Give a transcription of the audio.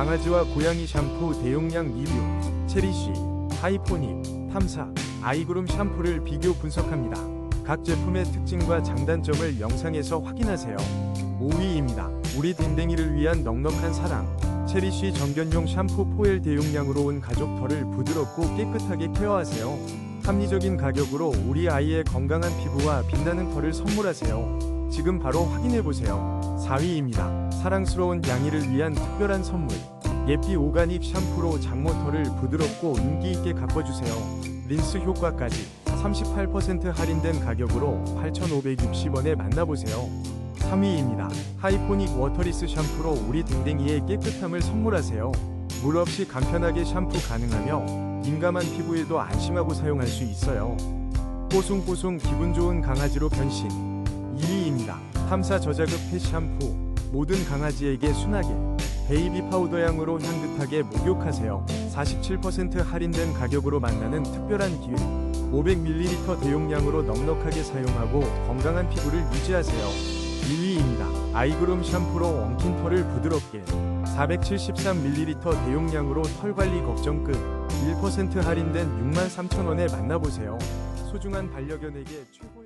강아지와 고양이 샴푸 대용량 리뷰 체리쉬, 하이포닉, 탐사, 아이그룸 샴푸를 비교 분석합니다. 각 제품의 특징과 장단점을 영상에서 확인하세요. 5위입니다. 우리 댕댕이를 위한 넉넉한 사랑. 체리쉬 정견용 샴푸 포엘 대용량으로 온 가족 털을 부드럽고 깨끗하게 케어하세요. 합리적인 가격으로 우리 아이의 건강한 피부와 빛나는 털을 선물하세요. 지금 바로 확인해보세요. 4위입니다. 사랑스러운 양이를 위한 특별한 선물. 예삐 오가닉 샴푸로 장모털을 부드럽고 윤기 있게 가꿔주세요. 린스 효과까지 38% 할인된 가격으로 8,560원에 만나보세요. 3위입니다. 하이포닉 워터리스 샴푸로 우리 댕댕이의 깨끗함을 선물하세요. 물 없이 간편하게 샴푸 가능하며 민감한 피부에도 안심하고 사용할 수 있어요. 뽀송뽀송 기분 좋은 강아지로 변신. 2위입니다. 탐사 저자극 펫 샴푸. 모든 강아지에게 순하게 베이비 파우더 향으로 향긋하게 목욕하세요. 47% 할인된 가격으로 만나는 특별한 기회. 500ml 대용량으로 넉넉하게 사용하고 건강한 피부를 유지하세요. 1위입니다. 아이그룸 샴푸로 엉킨 털을 부드럽게 473ml 대용량으로 털 관리 걱정 끝 1% 할인된 63,000원에 만나보세요. 소중한 반려견에게 최고